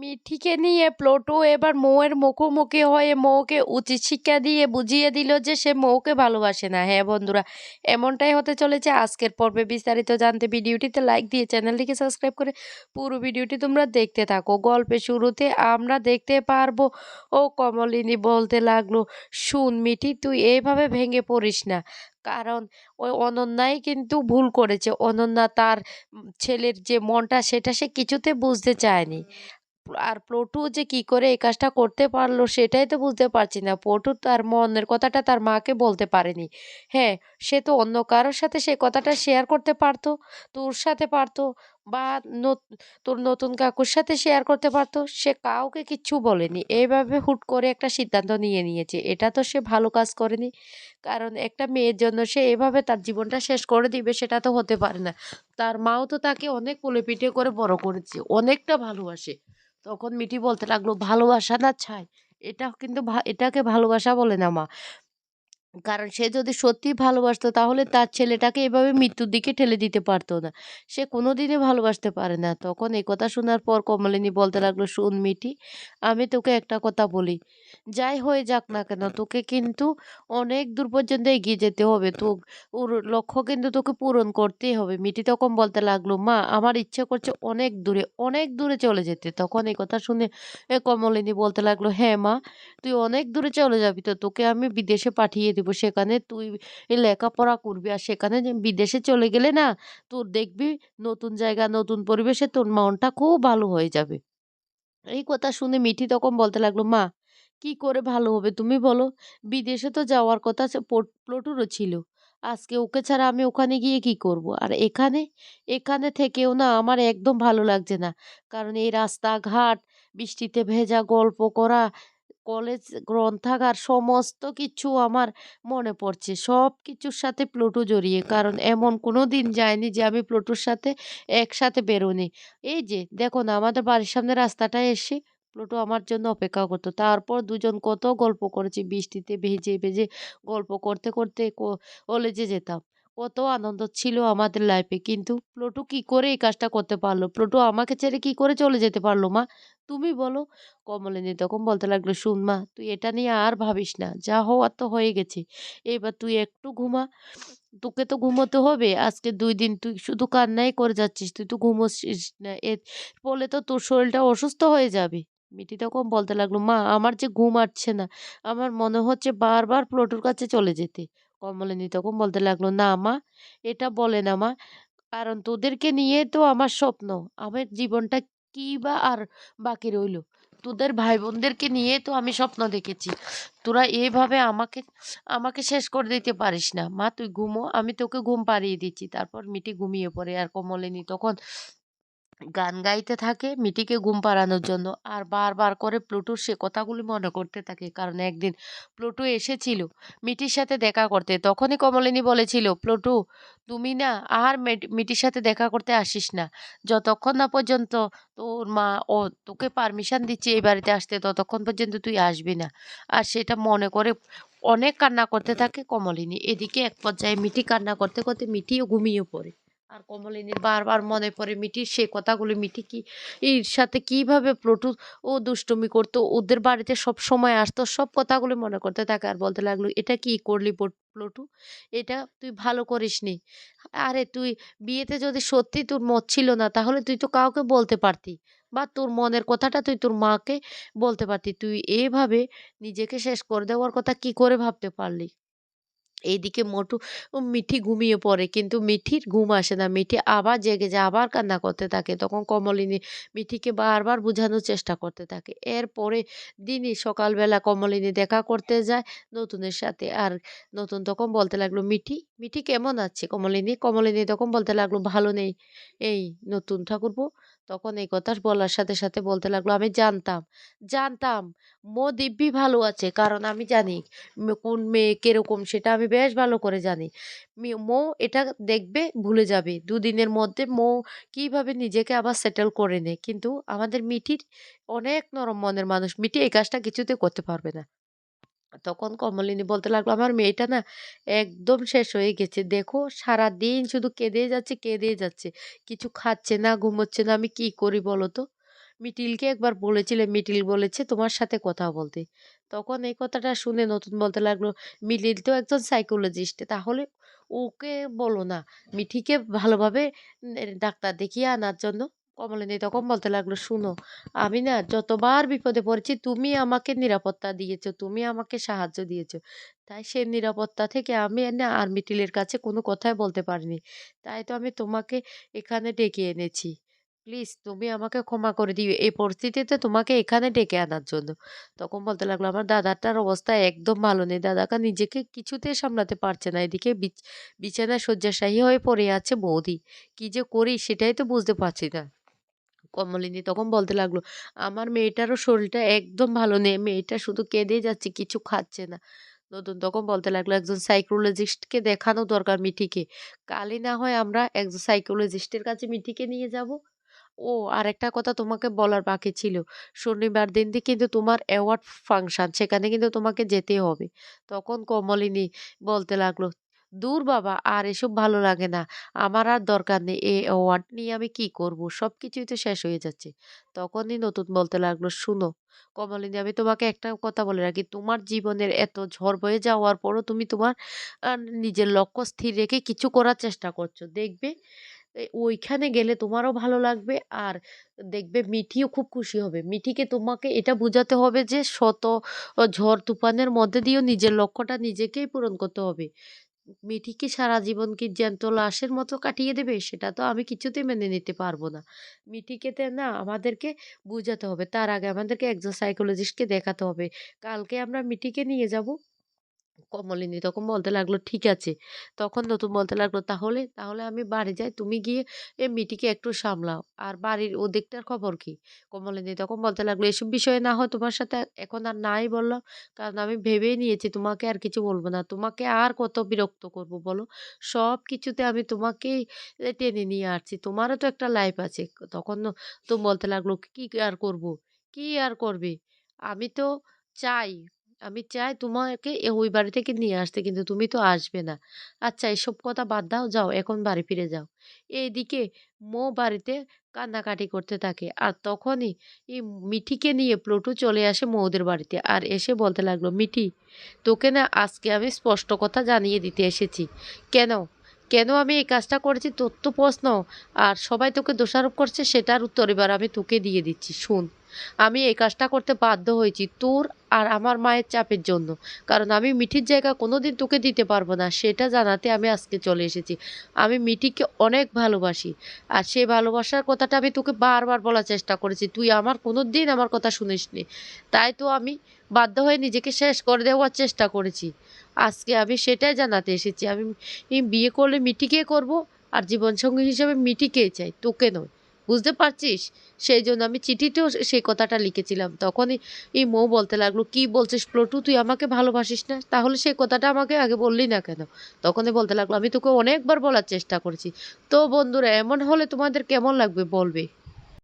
মিঠিকে নিয়ে প্লোটো এবার মৌয়ের মুখোমুখি হয়ে মৌকে উচিত শিক্ষা দিয়ে বুঝিয়ে দিল যে সে মৌকে ভালোবাসে না। হ্যাঁ বন্ধুরা, এমনটাই হতে চলেছে আজকের পর্বে বিস্তারিত জানতে ভিডিওটিতে লাইক দিয়ে চ্যানেলটিকে সাবস্ক্রাইব করে পুরো ভিডিওটি তোমরা দেখতে থাকো। গল্পের শুরুতে আমরা দেখতে পারব, ও কমলিনী বলতে লাগল, শুন মিঠি, তুই এইভাবে ভেঙে পড়িস না। কারণ ওই অনন্যাই কিন্তু ভুল করেছে। অনন্যা তার ছেলের যে মনটা, সেটা সে কিছুতে বুঝতে চায়নি। আর প্লটু যে কি করে এই কাজটা করতে পারল সেটাই তো বুঝতে পারছি না। পটু তার মনের কথাটা তার মাকে বলতে পারেনি। হ্যাঁ সে তো অন্য কারোর সাথে সে কথাটা শেয়ার করতে পারতো, তোর সাথে পারতো। বা তোর নতুন কাকুর সাথে শেয়ার করতে পারতো, সে কাউকে কিচ্ছু বলেনি। এইভাবে হুট করে একটা সিদ্ধান্ত নিয়ে নিয়েছে। এটা তো সে ভালো কাজ করেনি। কারণ একটা মেয়ের জন্য সে এভাবে তার জীবনটা শেষ করে দিবে, সেটা তো হতে পারে না। তার মাও তো তাকে অনেক কোলে পিঠে করে বড় করেছে, অনেকটা ভালোবাসে। তখন মিটি বলতে লাগল, ভালোবাসা না ছাই এটা কিন্তু এটাকে ভালোবাসা বলে না মা। কারণ সে যদি সত্যিই ভালোবাসতো, তাহলে তার ছেলেটাকে এভাবে মৃত্যুর দিকে ঠেলে দিতে পারতো না। সে কোনোদিনই ভালোবাসতে পারে না। তখন এই কথা শোনার পর কমলিনী বলতে লাগল, শুন মিটি আমি তোকে একটা কথা বলি। যাই হয়ে যাক না কেন, তোকে কিন্তু অনেক দূর পর্যন্ত এগিয়ে যেতে হবে। তো, ওর লক্ষ্য কিন্তু তোকে পূরণ করতেই হবে। মিটি তখন বলতে লাগল, মা, আমার ইচ্ছে করছে অনেক দূরে অনেক দূরে চলে যেতে। তখন এই কথা শুনে কমলিনী বলতে লাগল হ্যাঁ মা, তুই অনেক দূরে চলে যাবি। তো তোকে আমি বিদেশে পাঠিয়ে দিব সেখানে, তুই লেখাপড়া করবি আর সেখানে বিদেশে চলে গেলে না, তোর দেখবি নতুন জায়গা, নতুন পরিবেশে তোর মনটা খুব ভালো হয়ে যাবে। এই কথা শুনে মিঠি তখন বলতে লাগল, মা, কি করে ভালো হবে তুমি বলো? বিদেশে তো যাওয়ার কথা প্লটুরও ছিল। আজকে ওকে ছাড়া আমি ওখানে গিয়ে কি করব? আর এখানে এখানে থেকেও না আমার একদম ভালো লাগছে না। কারণ এই রাস্তাঘাট, বৃষ্টিতে ভেজা গল্প করা কলেজ গ্রন্থাগার সমস্ত কিছু আমার মনে পড়ছে। সব কিছুর সাথে প্লুটো জড়িয়ে। কারণ এমন কোনো দিন যায়নি যে আমি প্লুটোর সাথে একসাথে বেরোনি। এই যে দেখো না আমাদের বাড়ির সামনে রাস্তাটায় এসে প্লুটো আমার জন্য অপেক্ষা করতো। তারপর দুজন কত গল্প করেছি। বৃষ্টিতে ভেজে ভেজে গল্প করতে করতে কলেজে যেতাম। কত আনন্দ ছিল আমাদের লাইফে কিন্তু প্লুটো কি করে এই কাজটা করতে পারল? প্লুটো আমাকে ছেড়ে কি করে চলে যেতে পারল, মা? তুমি বলো। কমলিনী তখন বলতে লাগল, শুন, মা, তুই এটা নিয়ে আর ভাবিস না। যা হওয়ার তো হয়ে গেছে। এবার তুই একটু ঘুমা। তোকে তো ঘুমোতে হবে। আজকে দুই দিন তুই শুধু কান্নাই করে যাচ্ছিস। তুই তো ঘুমোচ্ছিস না। এর ফলে তো তোর শরীরটা অসুস্থ হয়ে যাবে। মিটি তখন বলতে লাগল, মা, আমার যে ঘুম আসছে না, আমার মনে হচ্ছে বারবার প্লটুর কাছে চলে যেতে। কমলিনী তখন বলতে লাগল, না মা, এটা বলে না মা, কারণ তোদেরকে নিয়ে তো আমার স্বপ্ন, আমার জীবনটা কি বা আর বাকি রইল। তোদের ভাই বোনদেরকে নিয়ে তো আমি স্বপ্ন দেখেছি। তোরা এভাবে আমাকে আমাকে শেষ করে দিতে পারিস না। মা, তুই ঘুমো, আমি তোকে ঘুম পাড়িয়ে দিচ্ছি। তারপর মিটি ঘুমিয়ে পড়ে আর কমলিনী তখন গান গাইতে থাকে, মিটিকে ঘুম পাড়ানোর জন্য। আর বারবার করে প্লুটোর সে কথাগুলি মনে করতে থাকে। কারণ একদিন প্লুটো এসেছিল মিটির সাথে দেখা করতে। তখনই কমলিনী বলেছিল, প্লুটো, তুমি না আর মেট- মিটির সাথে দেখা করতে আসিস না। যতক্ষণ না পর্যন্ত তোর মা ও তোকে পারমিশন দিচ্ছে এই বাড়িতে আসতে, ততক্ষণ পর্যন্ত তুই আসবি না। আর সেটা মনে করে অনেক কান্না করতে থাকে কমলিনী। এদিকে এক পর্যায়ে মিটি কান্না করতে করতে মিটিও ঘুমিয়ে পড়ে। আর কমলিনীর বারবার মনে পড়ে মিটির সে কথাগুলো মিটি কি? এর সাথে কীভাবে প্লটু ও দুষ্টুমি করতো? ওদের বাড়িতে সব সময় আসতো, সব কথাগুলো মনে করতে থাকে আর বলতে লাগল, এটা কি করলি প্লটু এটা তুই ভালো করিস নি। আরে তুই বিয়েতে যদি সত্যি তোর মত ছিল না, তাহলে তুই তো কাউকে বলতে পারতি। বা তোর মনের কথাটা তুই তোর মাকে বলতে পারতি। তুই এভাবে নিজেকে শেষ করে দেওয়ার কথা কি করে ভাবতে পারলি? এইদিকে মোটু মিঠি ঘুমিয়ে পড়ে, কিন্তু মিঠির ঘুম আসে না। মিঠি আবার জেগে যায়, আবার কান্না করতে থাকে। তখন কমলিনী মিঠিকে বারবার বোঝানোর চেষ্টা করতে থাকে। এরপরে দিনই সকালবেলা কমলিনী দেখা করতে যায় নতুনের সাথে। আর নতুন তখন বলতে লাগল, মিঠি মিঠি কেমন আছে? কমলিনী কমলিনী তখন বলতে লাগল, ভালো নেই। এই নতুন ঠাকুরপো তখন এই কথা বলার সাথে সাথে বলতে লাগল, আমি জানতাম জানতাম, মো দিব্যি ভালো আছে। কারণ আমি জানি কোন মেয়ে কীরকম সেটা আমি বেশ ভালো করে জানি। মো এটা দেখবে, ভুলে যাবে। দুদিনের মধ্যে মো কীভাবে নিজেকে আবার সেটেল করে নেয়। কিন্তু আমাদের মিঠির অনেক নরম মনের মানুষ। মিঠি এই কাজটা কিছুতে করতে পারবে না। তখন কমলিনী বলতে লাগল, আমার মেয়েটা না একদম শেষ হয়ে গেছে। দেখো সারা দিন শুধু কেঁদেই যাচ্ছে কেঁদেই যাচ্ছে। কিছু খাচ্ছে না, ঘুমোচ্ছে না, আমি কি করি বলো তো? মিটিলকে একবার বলেছিলে, মিটিল বলেছে তোমার সাথে কথা বলতে। তখন এই কথাটা শুনে নতুন বলতে লাগল মিটিল তো একজন সাইকোলজিস্ট তাহলে ওকে বলো না, মিঠিকে ভালোভাবে ডাক্তার দেখিয়ে আনার জন্য? কমলিনী তখন বলতে লাগল, শুনো, আমি না যতবার বিপদে পড়েছি, তুমি আমাকে নিরাপত্তা দিয়েছ, তুমি আমাকে সাহায্য দিয়েছ। তাই সে নিরাপত্তা থেকে আমি না আর মিটিলের কাছে কোনো কথাই বলতে পারিনি। তাই তো আমি তোমাকে এখানে ডেকে এনেছি। প্লিজ, তুমি আমাকে ক্ষমা করে দিও এই পরিস্থিতিতে তোমাকে এখানে ডেকে আনার জন্য। তখন বলতে লাগল, আমার দাদাটার অবস্থা একদম ভালো নেই। দাদাকা নিজেকে কিছুতেই সামলাতে পারছে না। এদিকে বিছ- বিছানায় শয্যাশায়ী হয়ে পড়ে আছে বৌদি। কি যে করি সেটাই তো বুঝতে পারছি না। কমলিনী তখন বলতে লাগল, আমার মেয়েটারও শরীরটা একদম ভালো নেই, মেয়েটা শুধু কেঁদেই যাচ্ছে, কিছু খাচ্ছে না। নতুন তখন বলতে লাগল, একজন সাইকোলজিস্টকে দেখানো দরকার মিঠিকে। কালই না হয় আমরা একজন সাইকোলজিস্টের কাছে মিঠিকে নিয়ে যাব। ও, আরেকটা কথা তোমাকে বলার বাকি ছিল, শনিবার দিন দিয়ে কিন্তু তোমার অ্যাওয়ার্ড ফাংশন, সেখানে কিন্তু তোমাকে যেতে হবে। তখন কমলিনী বলতে লাগল দূর বাবা, আর এসব ভালো লাগে না। আমার আর দরকার নেই। এ অ্যাওয়ার্ড নিয়ে আমি কি করব? সব কিছুই তো শেষ হয়ে যাচ্ছে। তখনই নতুন বলতে লাগল, শুনো, কমলিনী, আমি তোমাকে একটা কথা বলে রাখি। তোমার জীবনের এত ঝড় বয়ে যাওয়ার পরও তুমি তোমার নিজের লক্ষ্য স্থির রেখে কিছু করার চেষ্টা করছ। দেখবে ওইখানে গেলে তোমারও ভালো লাগবে, আর দেখবে মিঠিও খুব খুশি হবে। মিঠিকে তোমাকে এটা বোঝাতে হবে যে শত ঝড় তুফানের মধ্যে দিয়েও নিজের লক্ষ্যটা নিজেকেই পূরণ করতে হবে। মিঠি কি সারা জীবন কি জ্যান্ত লাশের মতো কাটিয়ে দেবে? সেটা তো আমি কিছুতেই মেনে নিতে পারব না। মেয়েটিকে না আমাদেরকে বুঝাতে হবে। তার আগে আমাদেরকে একজন সাইকোলজিস্টকে দেখাতে হবে। কালকে আমরা মিটিকে নিয়ে যাব কমলিনী তখন বলতে লাগল, ঠিক আছে। তখন নতুন বলতে লাগল, তাহলে তাহলে আমি বাড়ি যাই, তুমি গিয়ে এ মিটিকে একটু সামলাও। আর বাড়ির ওদিকটার খবর কি? কমলিনী তখন বলতে লাগল, এসব বিষয়ে না হয় তোমার সাথে এখন আর নাই বললাম, কারণ আমি ভেবেই নিয়েছি তোমাকে আর কিছু বলব না। তোমাকে আর কত বিরক্ত করব বলো? সব কিছুতে আমি তোমাকেই টেনে নিয়ে আসছি। তোমারও তো একটা লাইফ আছে। তখন তো বলতে লাগল, কি আর করব? কি আর করবে? আমি তো চাই আমি চাই তোমাকে ওই বাড়ি থেকে নিয়ে আসতে কিন্তু তুমি তো আসবে না। আচ্ছা এসব কথা বাদ দাও, যাও এখন বাড়ি ফিরে যাও। এইদিকে মো বাড়িতে কান্নাকাটি করতে থাকে। আর তখনই এই মিঠিকে নিয়ে প্লুটো চলে আসে মৌদের বাড়িতে। আর এসে বলতে লাগল, "মিঠি, তোকে না আজকে আমি স্পষ্ট কথা জানিয়ে দিতে এসেছি। কেন? কেন আমি এই কাজটা করেছি তোর তো প্রশ্ন। আর সবাই তোকে দোষারোপ করছে সেটার উত্তর এবার আমি তোকে দিয়ে দিচ্ছি। শোন, আমি এই কাজটা করতে বাধ্য হয়েছি তোর আর আমার মায়ের চাপের জন্য। কারণ আমি মিঠির জায়গা কোনোদিন তোকে দিতে পারব না সেটা জানাতে আমি আজকে চলে এসেছি। আমি মিঠিকে অনেক ভালোবাসি। আর সেই ভালোবাসার কথাটা আমি তোকে বারবার বলার চেষ্টা করেছি। তুই আমার কোনো দিন আমার কথা শুনিসনি। তাই তো আমি বাধ্য হয়ে নিজেকে শেষ করে দেওয়ার চেষ্টা করেছি। আজকে আমি সেটাই জানাতে এসেছি। আমি বিয়ে করলে মিঠিকে করব আর জীবনসঙ্গী হিসেবে মিঠিকেই চাই, তোকে নয়। বুঝতে পারছিস? সেই জন্য আমি চিঠিতেও সেই কথাটা লিখেছিলাম। তখনই এই মৌ বলতে লাগল, "কি বলছিস প্লটু তুই আমাকে ভালোবাসিস না? তাহলে সেই কথাটা আমাকে আগে বললি না কেন?" তখনই বলতে লাগল, "আমি তোকে অনেকবার বলার চেষ্টা করেছি। তো বন্ধুরা এমন হলে তোমাদের কেমন লাগবে বলবে?"